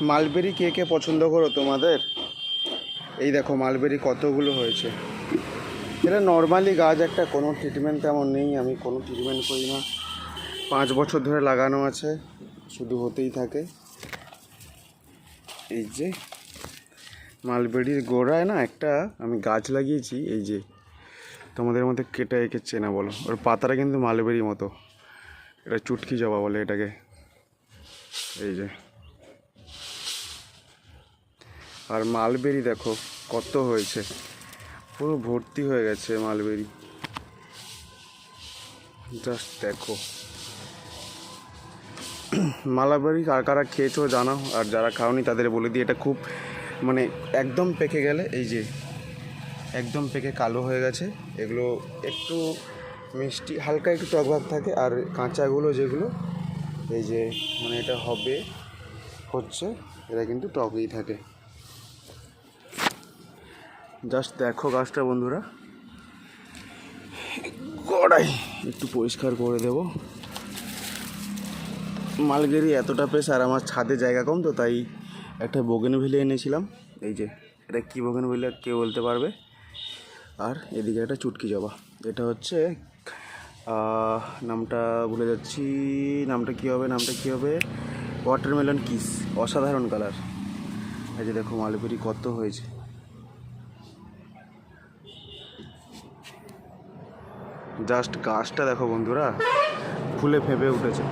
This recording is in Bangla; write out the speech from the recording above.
মালবেরি কে কে পছন্দ করো তোমাদের? এই দেখো, মালবেরি কতগুলো হয়েছে। এটা নর্মালি গাছ একটা, কোনো ট্রিটমেন্ট তেমন নেই। আমি কোনো ট্রিটমেন্ট করি না। পাঁচ বছর ধরে লাগানো আছে। শুধু হতেই থাকে। এই যে, মালবেরির গোড়ায় না একটা আমি গাছ লাগিয়েছি। এই যে, তোমাদের মধ্যে কেটে এঁকে চেনা বলো। ওর পাতাটা কিন্তু মালবেরির মতো। এটা চুটকি জবা বলে এটাকে। এই যে আর মালবেরি দেখো, কত হয়েছে। পুরো ভর্তি হয়ে গেছে মালবেরি। জাস্ট দেখো। মালাবেরি কার কারা খেয়েছো জানাও, আর যারা খাওনি তাদের বলে দিই, এটা খুব মানে একদম পেকে গেলে, এই যে একদম পেকে কালো হয়ে গেছে। এগুলো একটু মিষ্টি, হালকা একটু টকভাব থাকে, আর কাঁচাগুলো যেগুলো, এই যে মানে এটা হবে, হচ্ছে এরা কিন্তু টকই থাকে। জাস্ট দেখো গাছটা, বন্ধুরা। গড়াই একটু পরিষ্কার করে দেব। মালগেরি এতটা পেস আর আমার ছাদে জায়গা কম, তো তাই একটা বোগেন ভেলে এনেছিলাম। এই যে, এটা কী বোগেন ভেলে কে বলতে পারবে? আর এদিকে একটা চুটকি জবা। এটা হচ্ছে নামটা ভুলে যাচ্ছি। নামটা কী হবে, নামটা কী হবে? ওয়াটারমেলন কিস অসাধারণ কালার এই যে দেখো মালবেরি কত হয়েছে। জাস্ট গাছটা দেখো বন্ধুরা ফুলে ফেঁপে উঠেছে।